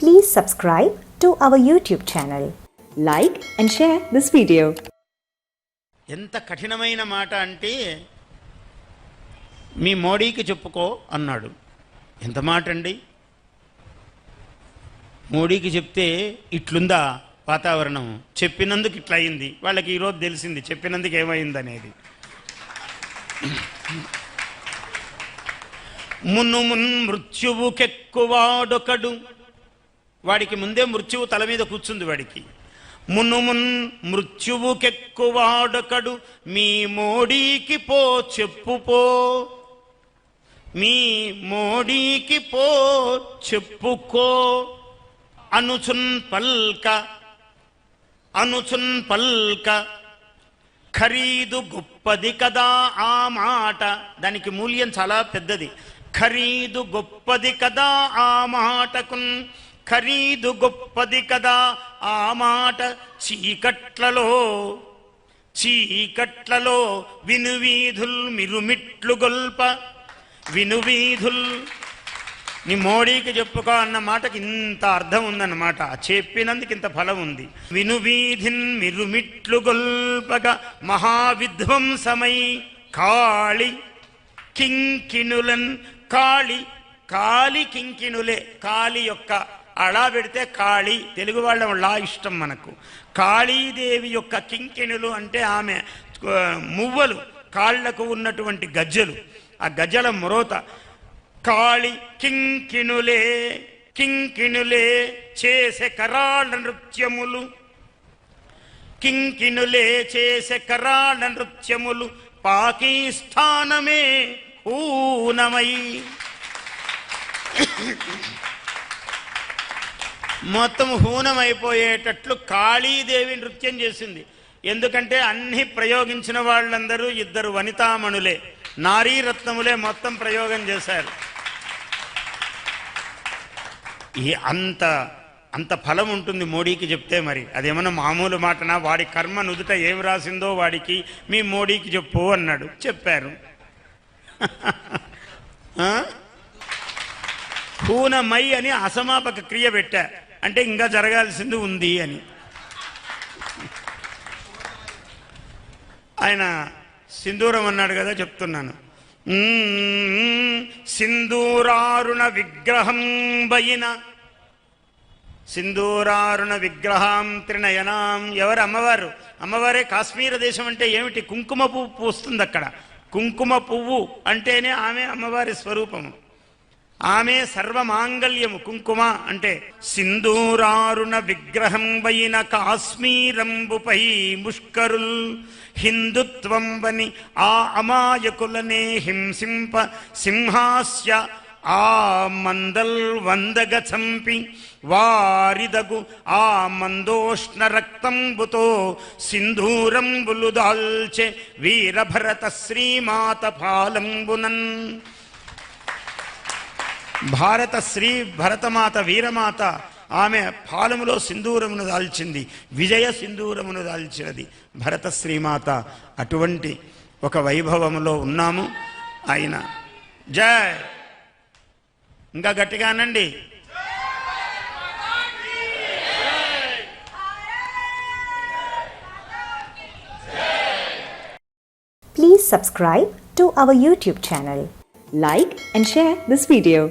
Please subscribe to our YouTube channel. Like and share this video. ఎంత కఠినమైన మాట అంటే మీ మోడీకి చెప్పుకో అన్నాడు. ఎంత మాట అండి? మోడీకి చెప్తే ఇట్లుందా వాతావరణం? చెప్పినందుకు ఇట్లా అయింది వాళ్ళకి ఈరోజు తెలిసింది. చెప్పినందుకు ఏమైంది అనేది మున్ను మున్ మృత్యువుకెక్కువాడొకడు. వాడికి ముందే మృత్యువు తల మీద కూర్చుంది వాడికి. మును మున్ మృత్యువుకెక్కువాడొకడు మీ మోడీకి పో చెప్పు పో. మీ మోడీకి పో చెప్పుకో అనుచున్ పల్క అనుచున్ పల్క ఖరీదు గొప్పది కదా ఆ మాట. దానికి మూల్యం చాలా పెద్దది. ఖరీదు గొప్పది కదా ఆ మాటకున్ ఖరీదు గొప్పది కదా ఆ మాట చీకట్లలో. చీకట్లలో వినువీధుల్ మిరుమిట్లు గొల్ప. వినువీధుల్. నీ మోడీకి చెప్పుకో అన్న మాటకి ఇంత అర్థం ఉందన్నమాట. చెప్పినందుకు ఇంత ఫలం ఉంది. వినువీధిన్ మిరుమిట్లు గొల్పగా మహావిధ్వంసమై కాళి కింకిణులన్ కాళి. కాళి కింకిణులే. కాళి యొక్క అలా పెడితే కాళీ తెలుగు వాళ్ళం లా ఇష్టం మనకు. కాళీదేవి యొక్క కింకిణులు అంటే ఆమె మువ్వలు కాళ్ళకు ఉన్నటువంటి గజ్జలు. ఆ గజ్జల మ్రోత కాళి కింకిణులే కింకిణులే చేసే కరాళ నృత్యములు. కింకిణులే చేసే కరాళ నృత్యములు. పాకిస్తానమే ఊనమై మొత్తం హూనమైపోయేటట్లు కాళీదేవి నృత్యం చేసింది. ఎందుకంటే అన్ని ప్రయోగించిన వాళ్ళందరూ ఇద్దరు వనితామణులే. నారీరత్నములే మొత్తం ప్రయోగం చేశారు. ఈ అంత అంత ఫలం ఉంటుంది మోడీకి చెప్తే మరి. అదేమన్నా మామూలు మాటనా? వాడి కర్మ నుదుట ఏం రాసిందో వాడికి మీ మోడీకి చెప్పు అన్నాడు. చెప్పారు. హూనమై అని అసమాపక క్రియ పెట్టా. అంటే ఇంకా జరగాల్సింది ఉంది అని. ఆయన సింధూరం అన్నాడు కదా చెప్తున్నాను. సింధూరారుణ విగ్రహం బయిన. సింధూరారుణ విగ్రహం త్రినయనాం. ఎవరు అమ్మవారు? అమ్మవారే కాశ్మీర దేశం అంటే ఏమిటి? కుంకుమ పువ్వు పూస్తుంది అక్కడ. కుంకుమ పువ్వు అంటేనే ఆమె అమ్మవారి స్వరూపము. ఆమె సర్వమాంగళ్యము కుంకుమ అంటే సింధూరారుణ విగ్రహం వైన కాశ్మీరంబుపై ముష్కరుల్ హిందుత్వం వని ఆ అమాయకులనే హింసింప సింహాస్య ఆ మందల్ వందగ చంపి వారిదగు ఆ మందోష్ణ రక్తంబుతో సింధూరంబులు దాల్చె వీరభరత శ్రీమాత పాలంబునన్. భారత శ్రీ భరతమాత వీరమాత ఆమె పాలములో సింధూరమును దాల్చింది విజయ సింధూరమును దాల్చినది భరత శ్రీమాత అటువంటి ఒక వైభవములో ఉన్నాము ఆయన జై ఇంకా గట్టిగా అనండి Please subscribe to our YouTube channel. Like and share this video.